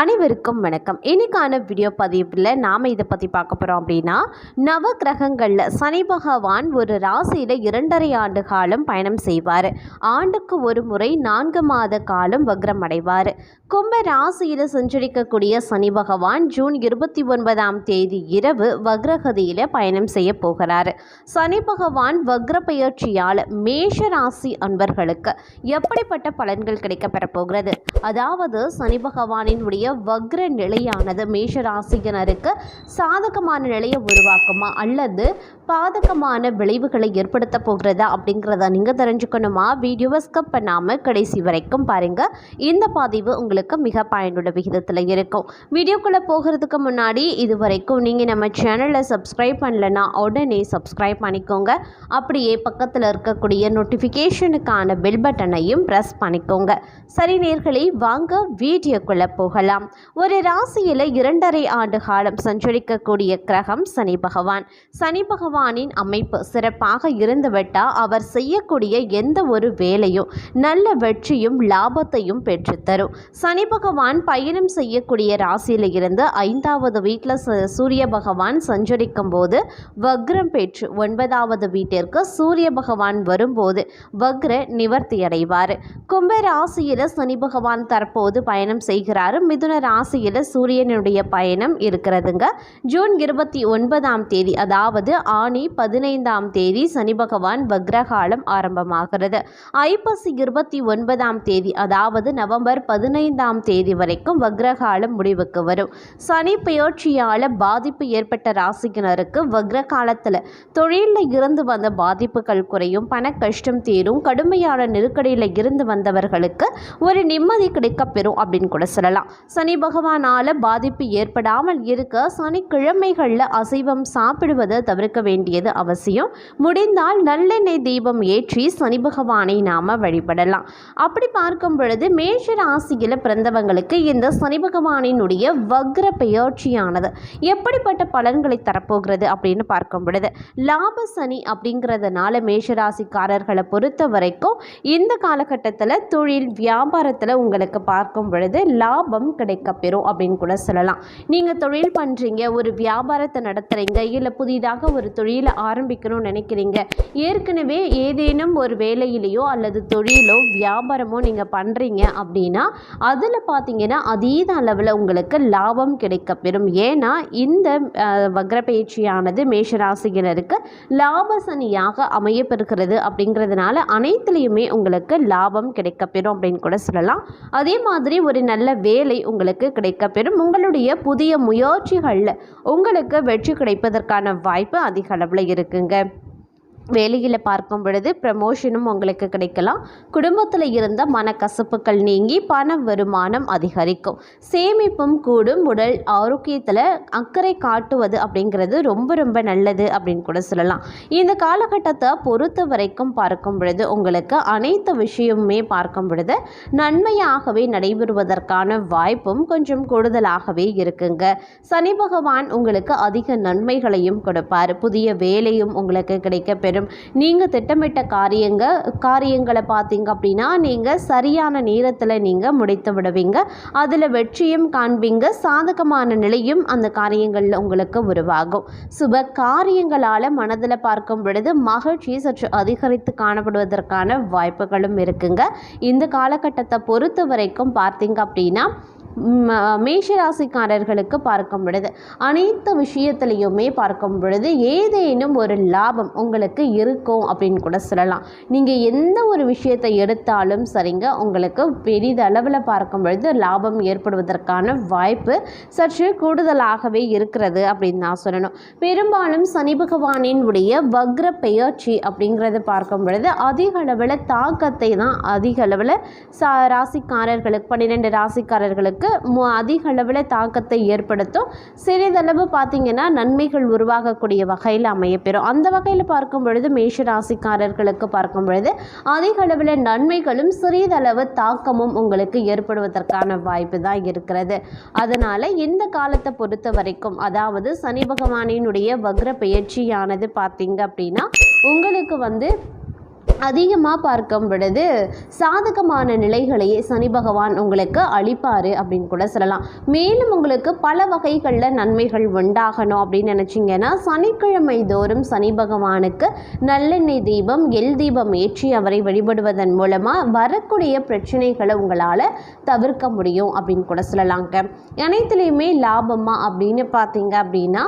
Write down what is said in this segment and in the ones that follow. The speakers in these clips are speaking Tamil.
அனைவருக்கும் வணக்கம். இன்னைக்கான வீடியோ பதிவில் நாம் இதை பற்றி பார்க்க போகிறோம் அப்படின்னா நவ கிரகங்களில் சனி பகவான் ஒரு ராசியில் இரண்டரை ஆண்டு காலம் பயணம் செய்வார். ஆண்டுக்கு ஒரு முறை நான்கு மாத காலம் வக்ரம் அடைவார். கும்ப ராசியில் சஞ்சரிக்கக்கூடிய சனி பகவான் ஜூன் இருபத்தி ஒன்பதாம் தேதி இரவு வக்ரகதியில் பயணம் செய்ய போகிறார். சனி பகவான் வக்ர பெயர்ச்சியால் மேஷ ராசி அன்பர்களுக்கு எப்படிப்பட்ட பலன்கள் கிடைக்கப் போகிறது? அதாவது சனி பகவானினுடைய வக்ர நிலையானது. மேஷ ராசியினருக்கு சாதகமான நிலையை உருவாக்குமா? அல்லது பாதகமான விளைவுகளை ஏற்படுத்த போகிறதா? அப்படிங்கிறத நீங்கள் தெரிஞ்சுக்கணுமா? வீடியோவை ஸ்கிப் பண்ணாமல் கடைசி வரைக்கும் பாருங்கள் இந்த பதிவு உங்களுக்கு மிக பயனுள்ள விகிதத்தில் இருக்கும். வீடியோக்குள்ளே போகிறதுக்கு முன்னாடி இது வரைக்கும் நீங்கள் நம்ம சேனலை சப்ஸ்கிரைப் பண்ணலைன்னா உடனே சப்ஸ்கிரைப் பண்ணிக்கோங்க. அப்படியே பக்கத்தில் இருக்கக்கூடிய நோட்டிஃபிகேஷனுக்கான பெல் பட்டனையும் ப்ரெஸ் பண்ணிக்கோங்க. சரி நேர்களே வாங்க வீடியோக்குள்ளே போகலாம். ஒரு ராசியில இரண்டரை ஆண்டு காலம் சஞ்சரிக்கக்கூடிய கிரகம் சனி பகவான். சனி பகவானின் அமைப்பு சிறப்பாக இருந்துவிட்டால் அவர் செய்யக்கூடிய எந்த ஒரு வேலையும் நல்ல வெற்றியும் லாபத்தையும் பெற்றுத்தரும். சனி பகவான் பயணம் செய்யக்கூடிய ராசியில இருந்து ஐந்தாவது வீட்டில் சூரிய பகவான் சஞ்சரிக்கும் போது வக்ரம் பெற்று ஒன்பதாவது வீட்டிற்கு சூரிய பகவான் வரும்போது வக்ர நிவர்த்தி அடைவார். கும்ப ராசியில சனி பகவான் தற்போது பயணம் செய்கிறார். மிதுன ராசியில் சூரியனுடைய பயணம் இருக்கிறதுங்க. ஜூன் இருபத்தி ஒன்பதாம் தேதி அதாவது ஆணி பதினைந்தாம் தேதி சனி பகவான் வக்ரகாலம் ஆரம்பமாகிறது. ஐப்பசி இருபத்தி ஒன்பதாம் தேதி அதாவது நவம்பர் பதினைந்தாம் தேதி வரைக்கும் வக்ரகாலம் முடிவுக்கு வரும். சனி பெயர்ச்சியால் பாதிப்பு ஏற்பட்ட ராசியினருக்கு வக்ர காலத்தில் தொழிலில் இருந்து வந்த பாதிப்புகள் குறையும் பண கஷ்டம் தீரும் கடுமையான நெருக்கடியில் இருந்து வந்தவர்களுக்கு ஒரு நிம்மதி கிடைக்கப் பெறும் அப்படின்னு கூட சொல்லலாம். சனி பகவானால் பாதிப்பு ஏற்படாமல் இருக்க சனிக்கிழமைகளில் அசைவம் சாப்பிடுவதை தவிர்க்க வேண்டியது அவசியம். முடிந்தால் நல்லெண்ணெய் தீபம் ஏற்றி சனி பகவானை நாம் வழிபடலாம். அப்படி பார்க்கும் பொழுது மேஷ ராசியில் பிறந்தவங்களுக்கு இந்த சனி பகவானினுடைய வக்ர பெயர்ச்சியானது எப்படிப்பட்ட பலன்களை தரப்போகிறது அப்படின்னு பார்க்கும் பொழுது லாப சனி அப்படிங்கிறதுனால மேஷராசிக்காரர்களை பொறுத்த வரைக்கும் இந்த காலகட்டத்தில் தொழில் வியாபாரத்தில் உங்களுக்கு பார்க்கும் பொழுது லாபம் கிடைக்கப்பெறும் அப்படின்னு கூட சொல்லலாம். நீங்கள் தொழில் பண்ணுறீங்க ஒரு வியாபாரத்தை நடத்துகிறீங்க இல்லை புதிதாக ஒரு தொழிலை ஆரம்பிக்கணும்னு நினைக்கிறீங்க. ஏற்கனவே ஏதேனும் ஒரு வேலையிலையோ அல்லது தொழிலோ வியாபாரமோ நீங்கள் பண்ணுறீங்க அப்படின்னா அதில் பார்த்தீங்கன்னா அதீத அளவில் உங்களுக்கு லாபம் கிடைக்கப்பெறும் ஏன்னா இந்த வக்ர பயிற்சியானது மேஷராசியினருக்கு லாபசனியாக அமையப்பெறுகிறது அப்படிங்கிறதுனால அனைத்துலேயுமே உங்களுக்கு லாபம் கிடைக்கப்பெறும் அப்படின்னு கூட சொல்லலாம். அதே மாதிரி ஒரு நல்ல வேலை உங்களுக்கு கிடைக்கப்பெறும். உங்களுடைய புதிய முயற்சிகளில் உங்களுக்கு வெற்றி கிடைப்பதற்கான வாய்ப்பு அதிக அளவில் இருக்குங்க. வேலையில் பார்க்கும் பொழுது ப்ரமோஷனும் உங்களுக்கு கிடைக்கலாம். குடும்பத்தில் இருந்த மனக்கசப்புகள் நீங்கி பண வருமானம் அதிகரிக்கும். சேமிப்பும் கூடும். உடல் ஆரோக்கியத்தில் அக்கறை காட்டுவது அப்படிங்கிறது ரொம்ப ரொம்ப நல்லது அப்படின்னு கூட சொல்லலாம். இந்த காலகட்டத்தை பொறுத்த வரைக்கும் பார்க்கும் பொழுது உங்களுக்கு அனைத்து விஷயமுமே பார்க்கும் பொழுது நன்மையாகவே நடைபெறுவதற்கான வாய்ப்பும் கொஞ்சம் கூடுதலாகவே இருக்குங்க. சனி பகவான் உங்களுக்கு அதிக நன்மைகளையும் கொடுப்பார். புதிய வேலையும் உங்களுக்கு கிடைக்கப்பெறும் நீங்கள் திட்டமிட்ட காரியங்க காரியங்களை பார்த்தீங்க அப்படின்னா நீங்கள் சரியான நேரத்தில் நீங்கள் முடித்து விடுவீங்க. அதில் வெற்றியும் காண்பீங்க. சாதகமான நிலையும் அந்த காரியங்களில் உங்களுக்கு உருவாகும். சுப காரியங்களால் மனதில் பார்க்கும் பொழுது மகிழ்ச்சி சற்று அதிகரித்து காணப்படுவதற்கான வாய்ப்புகளும் இருக்குங்க. இந்த காலகட்டத்தை பொறுத்த வரைக்கும் பார்த்தீங்க அப்படின்னா மேஷராசிக்காரர்களுக்கு ராசிக்காரர்களுக்கு பார்க்கும் பொழுது அனைத்து விஷயத்துலையுமே பார்க்கும் பொழுது ஏதேனும் ஒரு லாபம் உங்களுக்கு இருக்கும் அப்படின்னு கூட சொல்லலாம். நீங்கள் எந்த ஒரு விஷயத்தை எடுத்தாலும் சரிங்க உங்களுக்கு பெரிதளவில் பார்க்கும் பொழுது லாபம் ஏற்படுவதற்கான வாய்ப்பு சற்று கூடுதலாகவே இருக்கிறது அப்படின்னு நான் சொல்லணும். பெரும்பாலும் சனி பகவானின் உடைய வக்ர பெயர்ச்சி அப்படிங்கிறது பார்க்கும் பொழுது அதிக அளவில் தாக்கத்தை தான் அதிக அளவில் சா ராசிக்காரர்களுக்கு பன்னிரெண்டு ராசிக்காரர்களுக்கு அதிக அளவில் தாக்கத்தை ஏற்படுத்தும். சிறிதளவு பார்த்தீங்கன்னா நன்மைகள் உருவாகக்கூடிய வகையில் அமையப்பெறும். அந்த வகையில் பார்க்கும் பொழுது மேஷ ராசிக்காரர்களுக்கு பார்க்கும் பொழுது அதிக அளவில் நன்மைகளும் சிறிதளவு தாக்கமும் உங்களுக்கு ஏற்படுவதற்கான வாய்ப்பு தான் இருக்கிறது. அதனால் இந்த காலத்தை பொறுத்த வரைக்கும் அதாவது சனி பகவானினுடைய வக்ர பெயர்ச்சியானது பார்த்தீங்க அப்படின்னா உங்களுக்கு வந்து அதிகமாக பார்க்கும் பொழுது சாதகமான நிலைகளையே சனி பகவான் உங்களுக்கு அளிப்பார் அப்படின்னு கூட சொல்லலாம். மேலும் உங்களுக்கு பல வகைகளில் நன்மைகள் உண்டாகணும் அப்படின்னு நினச்சிங்கன்னா சனிக்கிழமை தோறும் சனி பகவானுக்கு நல்லெண்ணெய் தீபம் எல் தீபம் ஏற்றி அவரை வழிபடுவதன் மூலமாக வரக்கூடிய பிரச்சனைகளை உங்களால் தவிர்க்க முடியும் அப்படின்னு கூட சொல்லலாங்க. அனைத்துலேயுமே லாபமாக அப்படின்னு பார்த்தீங்க அப்படின்னா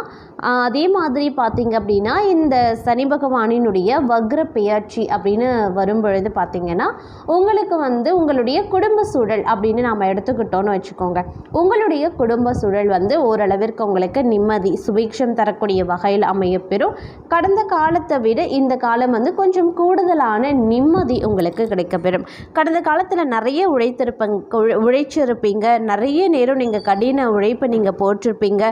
அதே மாதிரி பார்த்திங்க அப்படின்னா இந்த சனி பகவானினுடைய வக்ர பெயர்ச்சி அப்படின்னு வரும்பொழுது பார்த்திங்கன்னா உங்களுக்கு வந்து உங்களுடைய குடும்ப சூழல் அப்படின்னு நாம் எடுத்துக்கிட்டோன்னு வச்சுக்கோங்க. உங்களுடைய குடும்ப சூழல் வந்து ஓரளவிற்கு உங்களுக்கு நிம்மதி சுபீட்சம் தரக்கூடிய வகையில் அமையப்பெறும். கடந்த காலத்தை விட இந்த காலம் வந்து கொஞ்சம் கூடுதலான நிம்மதி உங்களுக்கு கிடைக்கப்பெறும். கடந்த காலத்தில் நிறைய உழைத்திருப்பங் உழைச்சிருப்பீங்க. நிறைய நேரம் நீங்கள் கடின உழைப்பை நீங்கள் போட்டிருப்பீங்க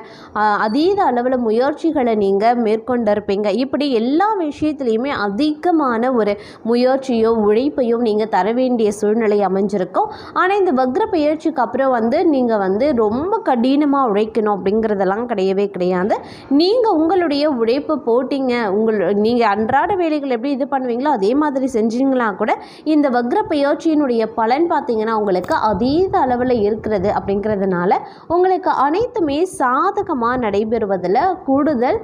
அதீத அளவில் முயற்சிகளை நீங்கள் மேற்கொண்டிருப்பீங்க. இப்படி எல்லா விஷயத்துலையுமே அதிகமான ஒரு முயற்சியோ உழைப்பையும் நீங்கள் தர வேண்டிய சூழ்நிலை அமைஞ்சிருக்கும். ஆனால் இந்த வக்ர பயிற்சிக்கு அப்புறம் வந்து நீங்கள் வந்து ரொம்ப கடினமாக உழைக்கணும் அப்படிங்கிறதெல்லாம் கிடையவே கிடையாது. நீங்கள் உங்களுடைய உழைப்பு போட்டிங்க. உங்கள் நீங்கள் அன்றாட வேலைகள் எப்படி இது பண்ணுவீங்களோ அதே மாதிரி செஞ்சீங்களா கூட இந்த வக்ர பயிற்சியினுடைய பலன் பார்த்தீங்கன்னா உங்களுக்கு அதீத அளவில் இருக்கிறது அப்படிங்கிறதுனால உங்களுக்கு அனைத்துமே சாதகமாக நடைபெறுவதில் கூடுதல்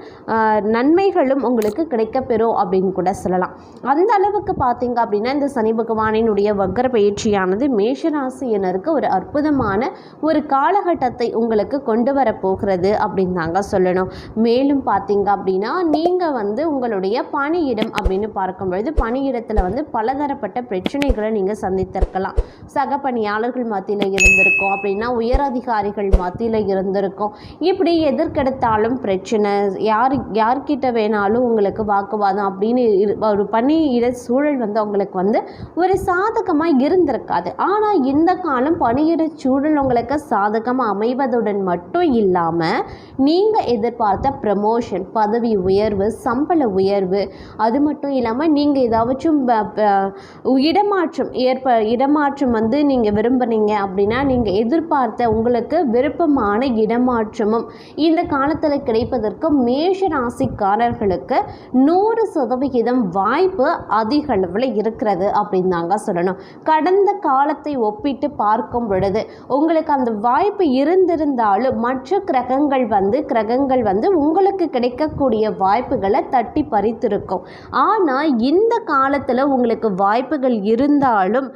நன்மைகளும் உங்களுக்கு கிடைக்கப்பெறும் அப்படின்னு கூட சொல்லலாம். அந்த அளவுக்கு பார்த்தீங்க அப்படின்னா இந்த சனி பகவானினுடைய வக்கர பயிற்சியானது மேஷராசியினருக்கு ஒரு அற்புதமான ஒரு காலகட்டத்தை உங்களுக்கு கொண்டு வரப்போகிறது அப்படின்னு தாங்க சொல்லணும். மேலும் பார்த்தீங்க அப்படின்னா நீங்கள் வந்து உங்களுடைய பணியிடம் அப்படின்னு பார்க்கும் பொழுது பணியிடத்தில் வந்து பலதரப்பட்ட பிரச்சனைகளை நீங்கள் சந்தித்திருக்கலாம். சக பணியாளர்கள் மத்தியில் இருந்திருக்கும். அப்படின்னா உயர் அதிகாரிகள் மத்தியில் இருந்திருக்கும். இப்படி எதற்கெடுத்தாலும் பிரச்சனை. யார் யார்கிட்ட வேணாலும் உங்களுக்கு வாக்குவாதம் அப்படின்னு இரு- ஒரு பணியிட சூழல் வந்து உங்களுக்கு வந்து ஒரு சாதகமாக இருந்திருக்காது. ஆனால் இந்த காலம் பணியிட சூழல் உங்களுக்கு சாதகமாக அமைவதுடன் மட்டும் இல்லாமல் நீங்கள் எதிர்பார்த்த ப்ரமோஷன் பதவி உயர்வு சம்பள உயர்வு அது மட்டும் இல்லாமல் நீங்கள் ஏதாச்சும் ப- ப- இடமாற்றம் ஏற்ப இடமாற்றம் வந்து நீங்கள் விரும்புகிறீங்க அப்படின்னா நீங்கள் எதிர்பார்த்த உங்களுக்கு விருப்பமான இடமாற்றமும் இந்த காலத்தில் கிடைப்பதற்கு மேஷ ராசிக்காரர்களுக்கு நூறு சதவிகிதம் வாய்ப்பு அதிக அளவில் இருக்கிறது அப்படின்னு தாங்க சொல்லணும். கடந்த காலத்தை ஒப்பிட்டு பார்க்கும் பொழுது உங்களுக்கு அந்த வாய்ப்பு இருந்திருந்தாலும் மற்ற கிரகங்கள் வந்து கிரகங்கள் வந்து உங்களுக்கு கிடைக்கக்கூடிய வாய்ப்புகளை தட்டி பறித்திருக்கும். ஆனால் இந்த காலத்தில் உங்களுக்கு வாய்ப்புகள் இருந்தாலும்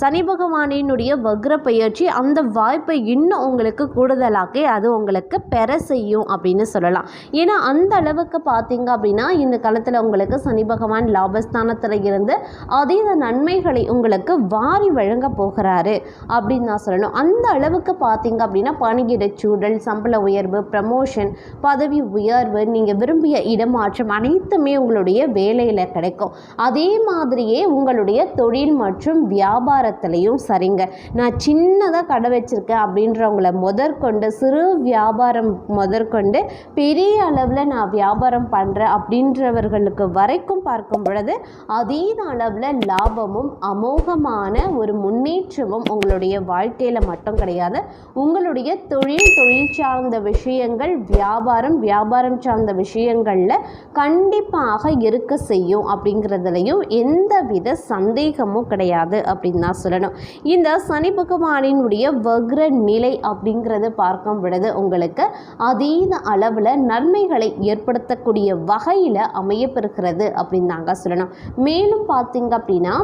சனி பகவானினுடைய வக்ர பயிற்சி அந்த வாய்ப்பை இன்னும் உங்களுக்கு கூடுதலாக்கி அது உங்களுக்கு பெற செய்யும் அப்படின்னு சொல்லலாம். ஏன்னா அந்த அளவுக்கு பார்த்தீங்க அப்படின்னா இந்த காலத்தில் உங்களுக்கு சனி பகவான் லாபஸ்தானத்தில் இருந்து அதீத நன்மைகளை உங்களுக்கு வாரி வழங்க போகிறாரு அப்படின்னு நான் சொல்லணும். அந்த அளவுக்கு பார்த்தீங்க அப்படின்னா பணியிட சூழல் சம்பள உயர்வு ப்ரமோஷன் பதவி உயர்வு நீங்கள் விரும்பிய இடமாற்றம் அனைத்துமே உங்களுடைய வேலையில் கிடைக்கும். அதே மாதிரியே உங்களுடைய தொழில் மற்றும் வியாபாரத்தில் வியாபாரத்திலையும் சரிங்க. நான் சின்னதாக கடை வச்சுருக்கேன் அப்படின்றவங்கள முதற்கொண்டு சிறு வியாபாரம் முதற்கொண்டு பெரிய அளவில் நான் வியாபாரம் பண்ணுறேன் அப்படின்றவர்களுக்கு வரைக்கும் பார்க்கும் பொழுது அதீத அளவில் லாபமும் அமோகமான ஒரு முன்னேற்றமும் உங்களுடைய வாழ்க்கையில் மட்டும் கிடையாது. உங்களுடைய தொழில் தொழில் சார்ந்த விஷயங்கள் வியாபாரம் வியாபாரம் சார்ந்த விஷயங்களில் கண்டிப்பாக இருக்க செய்யும் அப்படிங்கிறதுலையும் எந்தவித சந்தேகமும் கிடையாது அப்படின்னு தான் சொல்லணும். இந்த சனி பகவானினுடைய வக்ர நிலை அப்படிங்கிறது பார்க்கும் பொழுது உங்களுக்கு அதீத அளவில் நன்மைகளை ஏற்படுத்தக்கூடிய வகையில் அமையப்பெறுகிறது அப்படின்னு தாங்க சொல்லணும். மேலும் பார்த்தீங்க அப்படின்னா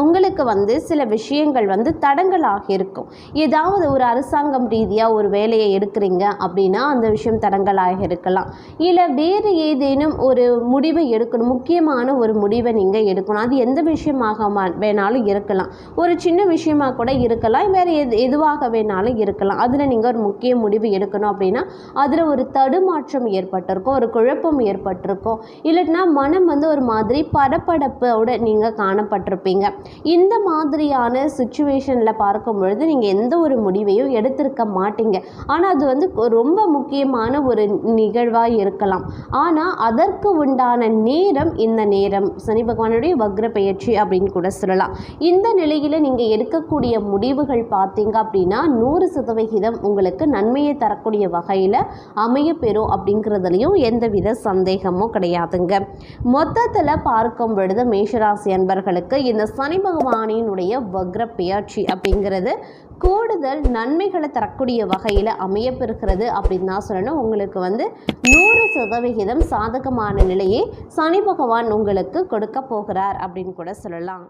உங்களுக்கு வந்து சில விஷயங்கள் வந்து தடங்கலாக இருக்கும். ஏதாவது ஒரு அரசாங்கம் ரீதியாக ஒரு வேலையை எடுக்கிறீங்க அப்படின்னா அந்த விஷயம் தடங்கலாக இருக்கலாம். இல்லை வேறு ஏதேனும் ஒரு முடிவை எடுக்கணும் முக்கியமான ஒரு முடிவை நீங்கள் எடுக்கணும். அது எந்த விஷயமாக மா- வேணாலும் இருக்கலாம். ஒரு சின்ன விஷயமாக கூட இருக்கலாம் வேறு எது எதுவாக வேணாலும் இருக்கலாம். அதில் நீங்கள் ஒரு முக்கிய முடிவு எடுக்கணும் அப்படின்னா அதில் ஒரு தடுமாற்றம் ஏற்பட்டிருக்கும் ஒரு குழப்பம் ஏற்பட்டிருக்கும். இல்லைன்னா மனம் வந்து ஒரு மாதிரி படபடப்போட நீங்கள் காணப்பட்டிருப்பீங்க. இந்த மாதிரியான சுச்சுவேஷனில் பார்க்கும் பொழுது நீங்கள் எந்த ஒரு முடிவையும் எடுத்திருக்க மாட்டீங்க. ஆனால் அது வந்து ரொம்ப முக்கியமான ஒரு நிகழ்வாக இருக்கலாம். ஆனால் அதற்கு உண்டான நேரம் இந்த நேரம். சனி பகவானுடைய வக்ர பயிற்சி அப்படின்னு கூட சொல்லலாம். இந்த நிலையில் நீங்கள் எடுக்கக்கூடிய முடிவுகள் பார்த்தீங்க அப்படின்னா நூறு சதவிகிதம் உங்களுக்கு நன்மையை தரக்கூடிய வகையில் அமைய பெறும் அப்படிங்கிறதுலையும் எந்தவித சந்தேகமும் கிடையாதுங்க. மொத்தத்தில் பார்க்கும் பொழுது மேஷராசி அன்பர்களுக்கு இந்த சனி பகவானினுடைய வக்ர பெயர்ச்சி அப்படிங்கிறது கூடுதல் நன்மைகளை தரக்கூடிய வகையில் அமையப்பெறுகிறது அப்படின்னு தான் சொல்லணும். உங்களுக்கு வந்து நூறு சதவிகிதம் சாதகமான நிலையை சனி பகவான் உங்களுக்கு கொடுக்க போகிறார் அப்படின்னு கூட சொல்லலாம்.